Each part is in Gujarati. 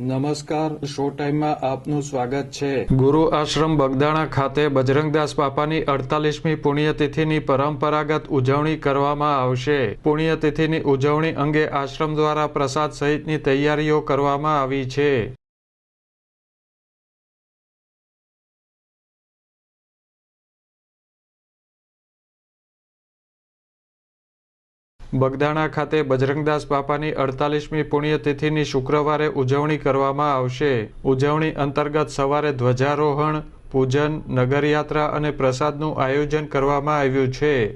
નમસ્કાર શો ટાઈમમાં આપનું સ્વાગત છે. ગુરુ આશ્રમ બગદાણા ખાતે બજરંગદાસ બાપાની અડતાલીસમી પુણ્યતિથિની પરંપરાગત ઉજવણી કરવામાં આવશે. પુણ્યતિથિની ઉજવણી અંગે આશ્રમ દ્વારા પ્રસાદ સહિતની તૈયારીઓ કરવામાં આવી છે. બગદાણા ખાતે બજરંગદાસ બાપાની અડતાલીસમી પુણ્યતિથિની શુક્રવારે ઉજવણી કરવામાં આવશે. ઉજવણી અંતર્ગત સવારે ધ્વજારોહણ, પૂજન, નગરયાત્રા અને પ્રસાદનું આયોજન કરવામાં આવ્યું છે.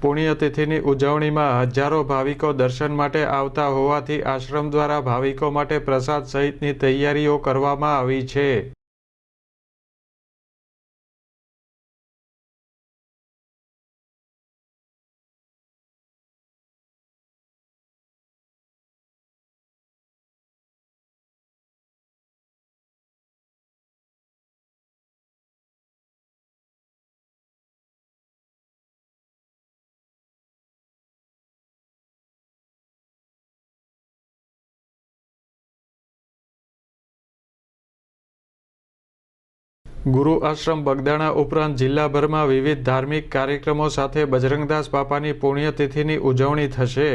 પુણ્યતિથિની ઉજવણીમાં હજારો ભાવિકો દર્શન માટે આવતા હોવાથી આશ્રમ દ્વારા ભાવિકો માટે પ્રસાદ સહિતની તૈયારીઓ કરવામાં આવી છે. ગુરુ આશ્રમ બગદાણા ઉપરાંત જિલ્લાભરમાં વિવિધ ધાર્મિક કાર્યક્રમો સાથે બજરંગદાસ બાપાની પુણ્યતિથિની ઉજવણી થશે.